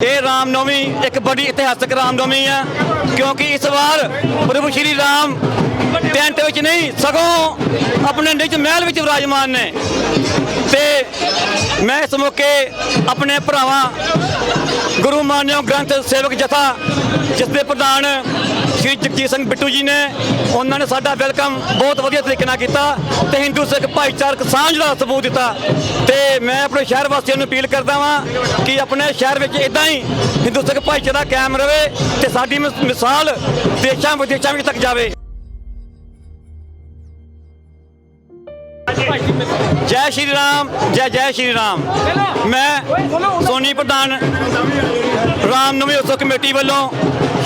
ਇਹ ਰਾਮਨੌਮੀ ਇੱਕ ਬੜੀ ਇਤਿਹਾਸਕ ਰਾਮਨੌਮੀ ਆ ਕਿਉਂਕਿ ਇਸ ਵਾਰ ਪ੍ਰਭੂ ਸ਼੍ਰੀ ਰਾਮ ਟੈਂਟ ਵਿੱਚ ਨਹੀਂ, ਸਗੋਂ ਆਪਣੇ ਨਿੱਜ ਮਹਿਲ ਵਿੱਚ ਵਿਰਾਜਮਾਨ ਨੇ। ਤੇ ਮੈਂ ਇਸ ਮੌਕੇ ਆਪਣੇ ਭਰਾਵਾਂ ਗੁਰੂ ਮਾਨਿਓ ਗ੍ਰੰਥ ਸੇਵਕ ਜਥਾ, ਜਿਸ ਦੇ ਪ੍ਰਧਾਨ ਸ਼੍ਰੀ ਜਗਜੀਤ ਸਿੰਘ ਬਿੱਟੂ ਜੀ ਨੇ? ਉਹਨਾਂ ਨੇ ਸਾਡਾ ਵੈਲਕਮ ਬਹੁਤ ਵਧੀਆ ਤਰੀਕੇ ਨਾਲ ਕੀਤਾ ਤੇ ਹਿੰਦੂ ਸਿੱਖ ਭਾਈਚਾਰਕ ਸਾਂਝ ਦਾ ਸਬੂਤ ਦਿੱਤਾ। ਤੇ ਮੈਂ ਆਪਣੇ ਸ਼ਹਿਰ ਵਾਸੀਆਂ ਨੂੰ ਅਪੀਲ ਕਰਦਾ ਵਾਂ ਕਿ ਆਪਣੇ ਸ਼ਹਿਰ ਵਿੱਚ ਇਦਾਂ ਹੀ ਹਿੰਦੂ ਸਿੱਖ ਭਾਈਚਾਰਾ ਕਾਇਮ ਰਵੇ ਤੇ ਸਾਡੀ ਮਿਸਾਲ ਦੇਸ਼ਾਂ ਵਿਦੇਸ਼ਾਂ ਵਿੱਚ ਤੱਕ ਜਾਵੇ। ਜੈ ਸ਼੍ਰੀ ਰਾਮ, ਜੈ ਜੈ ਸ਼੍ਰੀ ਰਾਮ। ਮੈਂ ਸੋਨੀ ਪ੍ਰਧਾਨ ਰਾਮਨਵਮੀ ਉਤਸਵ ਕਮੇਟੀ ਵੱਲੋਂ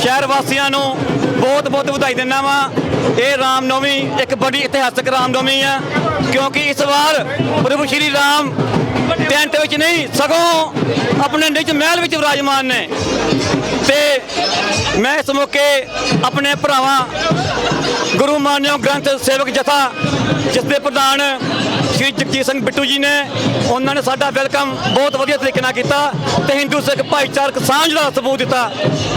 ਸ਼ਹਿਰ ਵਾਸੀਆਂ ਨੂੰ ਬਹੁਤ ਬਹੁਤ ਵਧਾਈ ਦਿੰਦਾ ਵਾਂ। ਇਹ ਰਾਮਨੌਮੀ ਇੱਕ ਬੜੀ ਇਤਿਹਾਸਕ ਰਾਮਨੌਮੀ ਆ, ਕਿਉਂਕਿ ਇਸ ਵਾਰ ਪ੍ਰਭੂ ਸ਼੍ਰੀ ਰਾਮ ਟੈਂਟ ਵਿੱਚ ਨਹੀਂ, ਸਗੋਂ ਆਪਣੇ ਨਿਜ ਮਹਿਲ ਵਿੱਚ ਵਿਰਾਜਮਾਨ ਨੇ। ਤੇ ਮੈਂ ਇਸ ਮੌਕੇ ਆਪਣੇ ਭਰਾਵਾਂ ਗੁਰੂ ਮਾਨਿਓ ਗ੍ਰੰਥ ਸੇਵਕ ਜਥਾ, ਜਿਸ ਦੇ ਪ੍ਰਧਾਨ ਸ਼੍ਰੀ ਜਗਜੀਤ ਸਿੰਘ ਬਿੱਟੂ ਜੀ ਨੇ ਉਹਨਾਂ ਨੇ ਸਾਡਾ ਵੈਲਕਮ ਬਹੁਤ ਵਧੀਆ ਤਰੀਕੇ ਨਾਲ ਕੀਤਾ ਤੇ ਹਿੰਦੂ ਸਿੱਖ ਭਾਈਚਾਰਕ ਸਾਂਝ ਦਾ ਸਬੂਤ ਦਿੱਤਾ।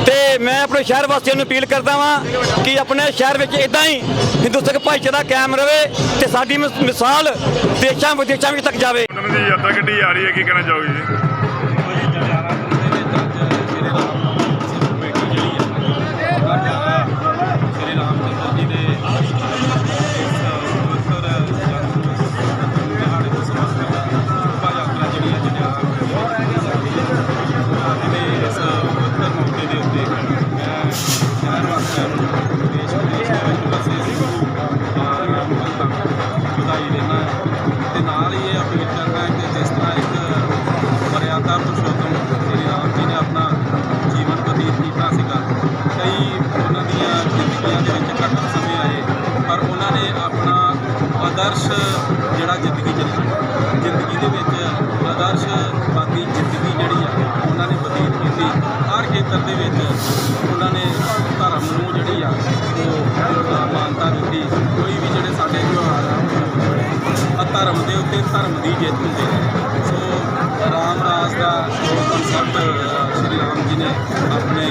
ਤੇ ਮੈਂ ਆਪਣੇ ਸ਼ਹਿਰ ਵਾਸੀਆਂ ਨੂੰ ਅਪੀਲ ਕਰਦਾ ਵਾਂ ਕਿ ਆਪਣੇ ਸ਼ਹਿਰ ਵਿੱਚ ਇਦਾਂ ਹੀ ਹਿੰਦੂ ਸਿੱਖ ਭਾਈਚਾਰਾ ਕਾਇਮ ਰਵੇ ਤੇ ਸਾਡੀ ਮਿਸਾਲ ਦੇਸ਼ਾਂ ਵਿਦੇਸ਼ਾਂ ਵਿੱਚ ਤੱਕ ਜਾਵੇ। ਦੀ ਯਾਤਰਾ ਗੱਡੀ ਆ ਰਹੀ ਹੈ, ਕੀ ਕਹਿਣਾ ਚਾਹੋਗੇ ਜੀ? ਉਹ ਮਾਨਤਾ ਕੋਈ ਵੀ ਜਿਹੜੇ ਸਾਡੇ ਤਿਉਹਾਰ ਆ ਧਰਮ ਦੇ ਉੱਤੇ ਧਰਮ ਦੀ ਜਿੱਤ ਹੁੰਦੀ ਹੈ। ਸੋ ਰਾਮ ਰਾਜ ਦਾ ਕਨਸੈਪਟ ਸ਼੍ਰੀ ਰਾਮ ਜੀ ਨੇ ਆਪਣੇ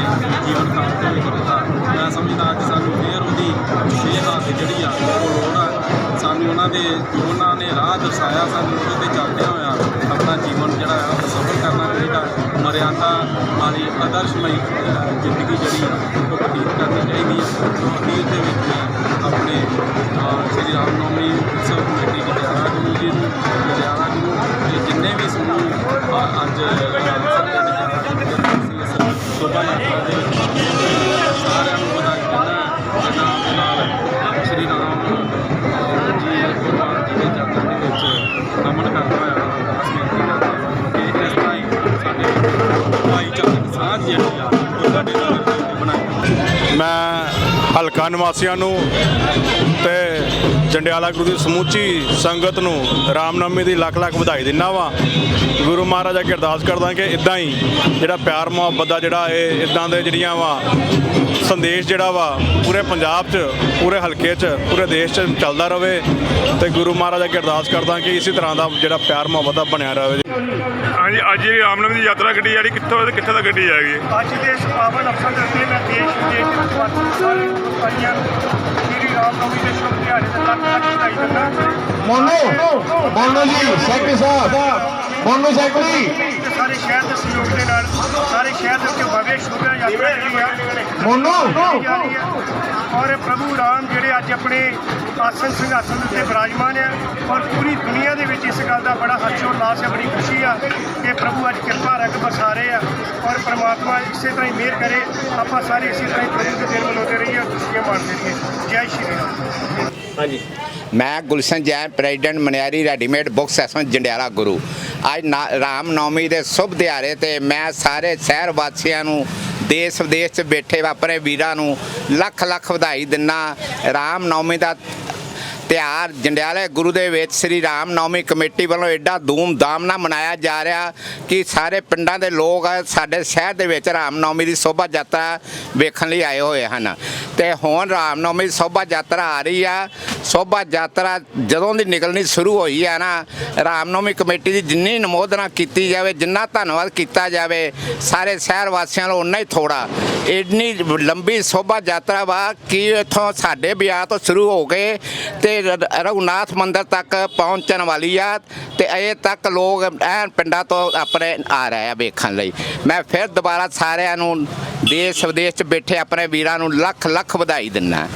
ਜੀਵਨ ਕਾਲ ਦੇ ਵਿੱਚ ਦਿੱਤਾ ਮੈਂ ਸਮਝਦਾ ਅੱਜ ਸਾਨੂੰ ਫੇਰ ਉਹਦੀ ਇਹ ਹੱਥ ਜਿਹੜੀ ਆ, ਉਹ ਲੋੜ ਆ। ਸਾਨੂੰ ਉਹਨਾਂ ਦੇ ਜੋ ਉਹਨਾਂ ਨੇ ਰਾਹ ਦਰਸਾਇਆ, ਸਾਨੂੰ ਉਹਦੇ ਤੇ ਚੱਲਦਿਆਂ ਹੋਇਆ ਆਪਣਾ ਜੀਵਨ ਜਿਹੜਾ ਆ, ਉਹ ਸਫਲ ਕਰਨਾ ਚਾਹੀਦਾ। ਮਰਿਆਦਾ ਵਾਲੀ ਆਦਰਸ਼ਮਈ ਜ਼ਿੰਦਗੀ ਜਿਹੜੀ ਆ, ਉਹ ਬਤੀਤ ਕਰਨੀ ਚਾਹੀਦੀ ਹੈ ਉਹ ਅਖੀਰ ਦੇ ਵਿੱਚ ਹਲਕਾ ਨਿਵਾਸੀਆਂ ਨੂੰ ਤੇ ਜੰਡਿਆਲਾ ਗੁਰੂ ਦੀ ਸਮੁੱਚੀ ਸੰਗਤ ਨੂੰ ਰਾਮਨਵਮੀ ਦੀ ਲੱਖ ਲੱਖ ਵਧਾਈ ਦਿੰਦਾ ਵਾਂ। ਗੁਰੂ ਮਹਾਰਾਜ ਅੱਗੇ ਅਰਦਾਸ ਕਰਦਾ ਕਿ ਇਦਾਂ ਹੀ ਜਿਹੜਾ ਪਿਆਰ ਮੁਹੱਬਤ ਦਾ ਜਿਹੜਾ ਇਹ ਇਦਾਂ ਦੇ ਜਿਹੜੀਆਂ ਵਾ ਸੰਦੇਸ਼ ਜਿਹੜਾ ਵਾ ਪੂਰੇ ਪੰਜਾਬ 'ਚ ਪੂਰੇ ਹਲਕੇ 'ਚ ਪੂਰੇ ਦੇਸ਼ 'ਚ ਚੱਲਦਾ ਰਵੇ ਤੇ ਗੁਰੂ ਮਹਾਰਾਜ ਅੱਗੇ ਅਰਦਾਸ ਕਰਦਾ ਕਿ ਇਸੇ ਤਰ੍ਹਾਂ ਦਾ ਜਿਹੜਾ ਪਿਆਰ ਮੁਹੱਬਤ ਦਾ ਬਣਿਆ ਰਹੇ ਹਾਂਜੀ ਅੱਜ ਇਹ ਰਾਮਨਵਮੀ ਦੀ ਯਾਤਰਾ ਗੱਡੀ ਜਿਹੜੀ ਕਿੱਥੋਂ ਕਿੱਥੇ ਤੱਕ ਗੱਡੀ ਆਏਗੀ ਅੱਜ ਦੇ ਇਸ ਪਾਵਨ ਅਵਸਰ ਦੇ ਮੈਂ ਦੇਸ਼ ਵਿਦੇਸ਼ ਦੇ ਸਾਰੇ ਨੂੰ ਸ਼੍ਰੀ ਰਾਮ ਨਵਮੀ ਦੇ ਸ਼ੁਭ ਦਿਹਾੜੇ ਤੇ ਲੱਖ ਲੱਖ ਵਧਾਈ ਦਿੰਦਾ। ਮੋਨੂ ਮੋਨੂ ਜੀ ਸੈਕਟਰੀ ਸਾਹਿਬ ਮੋਨੂ ਸੈਕਟਰੀ। ਸਾਰੇ ਸ਼ਹਿਰ ਦੇ ਸਹਿਯੋਗ ਦੇ ਨਾਲ ਸਾਰੇ ਸ਼ਹਿਰ ਦੇ ਉੱਤੇ ਭव्य ਸ਼ੋਭਾ ਯਾਤਰਾ ਜਿਹੜੀ ਆ ਮੋਨੂ। ਔਰ ਪ੍ਰਭੂ ਰਾਮ ਜਿਹੜੇ ਅੱਜ ਆਪਣੇ ਆਸਨ ਸਿੰਘਾਸਨ ਦੇ ਉੱਤੇ ਵਿਰਾਜਮਾਨ ਆ ਔਰ ਪੂਰੀ ਦੁਨੀਆ ਦੇ ਵਿੱਚ ਇਸ ਗੱਲ ਦਾ ਬੜਾ ਹਰਸ਼ੋਲਾਸ ਹੈ ਬੜੀ ਆ ਕਿ ਪ੍ਰਭੂ ਅੱਜ ਕਿਰਪਾ ਰੰਗ ਬਰਸਾ ਆ ਔਰ ਪ੍ਰਮਾਤਮਾ ਇਸੇ ਤਰ੍ਹਾਂ ਹੀ ਮਿਹਰ ਕਰੇ। ਆਪਾਂ ਸਾਰੇ ਇਸੇ ਤਰ੍ਹਾਂ ਹੀ ਪ੍ਰਭੂ ਦੇ ਦਿਨ ਮਨਾਉਂਦੇ ਰਹੀਏ ਖੁਸ਼ੀਆਂ ਮਾਣਦੇ ਰਹੀਏ। ਜੈ ਸ਼੍ਰੀ ਰਾਮ। ਮੈਂ Gulshan Jain, president ਮਨਿਆਰੀ readymade books association Jandiala Guru. ਅੱਜ ਨਾ- ਰਾਮ ਨੌਮੀ ਦੇ ਸ਼ੁਭ ਦਿਹਾੜੇ ਤੇ ਮੈਂ ਸਾਰੇ ਸ਼ਹਿਰ ਵਾਸੀਆਂ ਨੂੰ ਦੇਸ਼ ਵਿਦੇਸ਼ 'ਚ ਬੈਠੇ ਵਾਪਰੇ ਵੀਰਾਂ ਨੂੰ ਲੱਖ ਲੱਖ ਵਧਾਈ ਦਿੰਨਾ। ਰਾਮ ਨੌਮੀ ਦਾ ਤਿਉਹਾਰ ਜੰਡਿਆਲੇ ਗੁਰੂ ਦੇ ਵਿੱਚ ਸ੍ਰੀ ਰਾਮ ਨੌਮੀ ਕਮੇਟੀ ਵੱਲੋਂ ਐਡਾ ਧੂਮ-ਧਾਮ ਨਾਲ ਮਨਾਇਆ ਜਾ ਰਿਹਾ ਕਿ ਸਾਰੇ ਪਿੰਡਾਂ ਦੇ ਲੋਕ ਸਾਡੇ ਸ਼ਹਿਰ ਦੇ ਵਿੱਚ ਰਾਮ ਨੌਮੀ ਦੀ ਸ਼ੋਭਾ ਯਾਤਰਾ ਵੇਖਣ ਲਈ ਆਏ ਹੋਏ ਹਨ। ਤੇ ਹੁਣ ਰਾਮ ਨੌਮੀ ਦੀ ਸ਼ੋਭਾ ਯਾਤਰਾ ਆ ਰਹੀ ਆ। ਸ਼ੋਭਾ ਯਾਤਰਾ ਜਦੋਂ ਦੀ ਨਿਕਲਣੀ ਸ਼ੁਰੂ ਹੋਈ ਹੈ ਨਾ, ਰਾਮ ਨੌਮੀ ਕਮੇਟੀ ਦੀ ਜਿੰਨੀ ਨਮੋਦਨਾ ਕੀਤੀ ਜਾਵੇ, ਜਿੰਨਾ ਧੰਨਵਾਦ ਕੀਤਾ ਜਾਵੇ, ਸਾਰੇ ਸ਼ਹਿਰ ਵਾਸੀਆਂ ਨੂੰ ਉਨਾ ਹੀ ਥੋੜਾ ਇੰਨੀ ਲੰਬੀ ਸ਼ੋਭਾ ਯਾਤਰਾ ਵਾ ਕਿ ਇੱਥੋਂ ਸਾਡੇ ਬਿਆਹ ਤੋਂ ਸ਼ੁਰੂ ਹੋ ਕੇ ਤੇ ਰ- ਰਘੁਨਾਥ ਮੰਦਿਰ ਤੱਕ ਪਹੁੰਚਣ ਵਾਲੀ ਆ ਤੇ ਅਜੇ ਤੱਕ ਲੋਕ ਐਨ ਪਿੰਡਾਂ ਤੋਂ ਆਪਣੇ ਆ ਰਹੇ ਆ ਵੇਖਣ ਲਈ। ਮੈਂ ਫਿਰ ਦੁਬਾਰਾ ਸਾਰਿਆਂ ਨੂੰ ਦੇਸ਼ ਵਿਦੇਸ਼ 'ਚ ਬੈਠੇ ਆਪਣੇ ਵੀਰਾਂ ਨੂੰ ਲੱਖ ਲੱਖ ਵਧਾਈ ਦਿੰਦਾ।